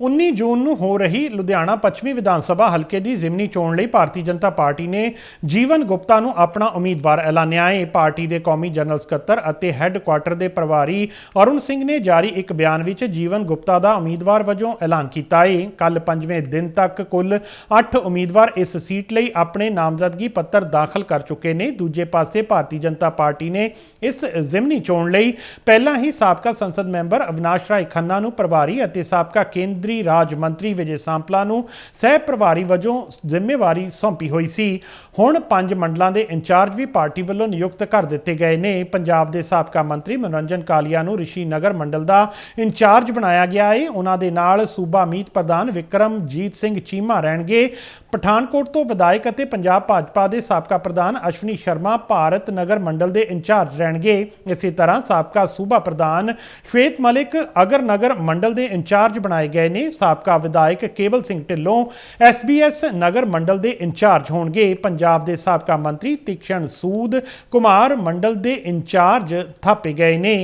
19 ਜੂਨ ਨੂੰ ਹੋ ਰਹੀ ਲੁਧਿਆਣਾ ਪੱਛਮੀ ਵਿਧਾਨ ਸਭਾ ਹਲਕੇ ਦੀ ਜ਼ਿਮਨੀ ਚੋਣ ਲਈ ਭਾਰਤੀ ਜਨਤਾ ਪਾਰਟੀ ਨੇ ਜੀਵਨ ਗੁਪਤਾ ਨੂੰ ਆਪਣਾ ਉਮੀਦਵਾਰ ਐਲਾਨਿਆ ਹੈ। ਪਾਰਟੀ ਦੇ ਕੌਮੀ ਜਨਰਲ ਸਕੱਤਰ ਅਤੇ ਹੈੱਡਕੁਆਟਰ ਦੇ ਪ੍ਰਭਾਰੀ ਅਰੁਣ ਸਿੰਘ ਨੇ ਜਾਰੀ ਇੱਕ ਬਿਆਨ ਵਿੱਚ ਜੀਵਨ ਗੁਪਤਾ ਦਾ ਉਮੀਦਵਾਰ ਵਜੋਂ ਐਲਾਨ ਕੀਤਾ ਹੈ। ਕੱਲ ਪੰਜਵੇਂ ਦਿਨ ਤੱਕ ਕੁੱਲ 8 ਉਮੀਦਵਾਰ ਇਸ ਸੀਟ ਲਈ ਆਪਣੇ ਨਾਮਜ਼ਦਗੀ ਪੱਤਰ ਦਾਖਲ ਕਰ ਚੁੱਕੇ ਨੇ। ਦੂਜੇ ਪਾਸੇ ਭਾਰਤੀ ਜਨਤਾ ਪਾਰਟੀ ਨੇ ਇਸ ਜ਼ਿਮਨੀ ਚੋਣ ਲਈ ਪਹਿਲਾਂ ਹੀ ਸਾਬਕਾ ਸੰਸਦ ਮੈਂਬਰ ਅਵਿਨਾਸ਼ ਰਾਏ ਖੰਨਾ ਨੂੰ ਪ੍ਰਭਾਰੀ ਅਤੇ ਸਾਬਕਾ ਕੇਂਦਰੀ ਰਾਜ ਮੰਤਰੀ ਵਿਜੇ ਸਾਂਪਲਾ ਨੂੰ ਸਹਿ ਪ੍ਰਭਾਰੀ ਵਜੋਂ ਜ਼ਿੰਮੇਵਾਰੀ ਸੌਂਪੀ ਹੋਈ ਸੀ। ਹੁਣ ਪੰਜ ਮੰਡਲਾਂ ਦੇ ਇੰਚਾਰਜ ਵੀ ਪਾਰਟੀ ਵੱਲੋਂ ਨਿਯੁਕਤ ਕਰ ਦਿੱਤੇ ਗਏ ਨੇ। ਪੰਜਾਬ ਦੇ ਸਾਬਕਾ ਮੰਤਰੀ ਮਨੋਰੰਜਨ ਕਾਲੀਆ ਨੂੰ ਰਿਸ਼ੀ ਨਗਰ ਮੰਡਲ ਦਾ ਇੰਚਾਰਜ ਬਣਾਇਆ ਗਿਆ ਹੈ ਉਹਨਾਂ ਦੇ ਨਾਲ ਸੂਬਾ ਮੀਤ ਪ੍ਰਧਾਨ ਵਿਕਰਮਜੀਤ ਸਿੰਘ ਚੀਮਾ ਰਹਿਣਗੇ। ਪਠਾਨਕੋਟ ਤੋਂ ਵਿਧਾਇਕ ਅਤੇ ਪੰਜਾਬ ਭਾਜਪਾ ਦੇ ਸਾਬਕਾ ਪ੍ਰਧਾਨ ਅਸ਼ਵਨੀ ਸ਼ਰਮਾ ਭਾਰਤ ਨਗਰ ਮੰਡਲ ਦੇ ਇੰਚਾਰਜ ਰਹਿਣਗੇ। ਇਸੇ ਤਰ੍ਹਾਂ ਸਾਬਕਾ ਸੂਬਾ ਪ੍ਰਧਾਨ ਸ਼ਵੇਤ ਮਲਿਕ ਅਗਰ ਨਗਰ ਮੰਡਲ ਦੇ ਇੰਚਾਰਜ ਬਣਾਏ ਗਏ ਨੇ। ਨੇ ਸਾਬਕਾ ਵਿਧਾਇਕ ਕੇਵਲ ਸਿੰਘ ਢਿੱਲੋਂ ਐਸਬੀਐਸ ਨਗਰ ਮੰਡਲ ਦੇ ਇੰਚਾਰਜ ਹੋਣਗੇ। ਪੰਜਾਬ ਦੇ ਸਾਬਕਾ ਮੰਤਰੀ ਤਿਕਸ਼ਣ ਸੂਦ ਕੁਮਾਰ ਮੰਡਲ ਦੇ ਇੰਚਾਰਜ ਥਾਪੇ ਗਏ ਨੇ।